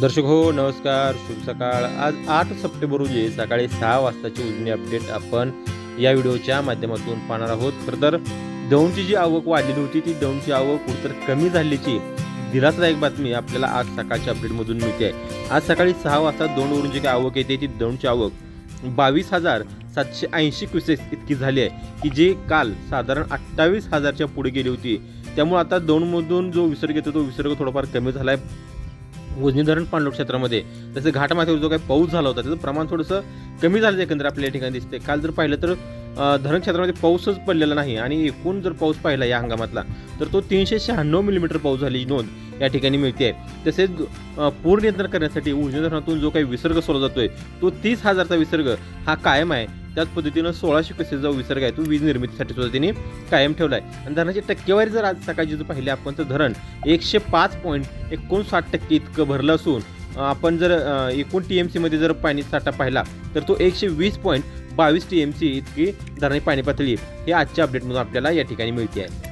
दर्शक हो नमस्कार. शुभ सकाळ. आज आठ सप्टेंबर रोजी सकाळी सहा वाजताची उजनी अपडेट आपण या व्हिडिओच्या माध्यमातून पाहणार आहोत. खरं तर दौंडची जी आवक वाढलेली होती ती दौंडची आवक कुठतर कमी झाल्याची दिलासादायक बातमी आपल्याला आज सकाळच्या अपडेटमधून मिळते. आहे आज सकाळी सहा वाजता दौंडवरून जी काही आवक येते ती दौंडची आवक बावीस हजार सातशे ऐंशी क्युसेस इतकी झाली आहे की जी काल साधारण अठ्ठावीस हजारच्या पुढे गेली होती. त्यामुळे आता दौंडमधून जो विसर्ग येतो तो विसर्ग थोडाफार कमी झाला आहे उजनी धरण पाणलोट क्षेत्रामध्ये. तसं घाटमाथ्यावर जो काही पाऊस झाला होता त्याचं प्रमाण थोडंसं कमी झालं एकंदर आपल्या या ठिकाणी दिसते काल जर पाहिलं तर धरण क्षेत्रामध्ये पाऊसच पडलेला नाही आणि एकूण जर पाऊस पाहिला या हंगामातला तर तो तीनशे शहाण्णव मिलीमीटर पाऊस झाली नोंद या ठिकाणी मिळते आहे तसेच पूर नियंत्रण करण्यासाठी उजनी धरणातून जो काही विसर्ग सोडला जातोय तो तीस हजारचा विसर्ग हा कायम आहे. त्याच पद्धतीनं सोळाशे कसेचा जो विसर्ग आहे तो वीज निर्मितीसाठी सुद्धा त्यांनी कायम ठेवला आहे आणि धरणाची टक्केवारी जर आज सकाळची जर पाहिली आपण तर धरण एकशे पाच पॉईंट एकोणसाठ टक्के इतकं भरलं असून आपण जर एकूण टी एम सीमध्ये जर पाणी साठा पाहिला तर तो एकशे वीस पॉईंट बावीस टी एम सी इतकी धरणाची पाणी पातळी हे आजच्या अपडेटमधून आपल्याला या ठिकाणी मिळते आहे.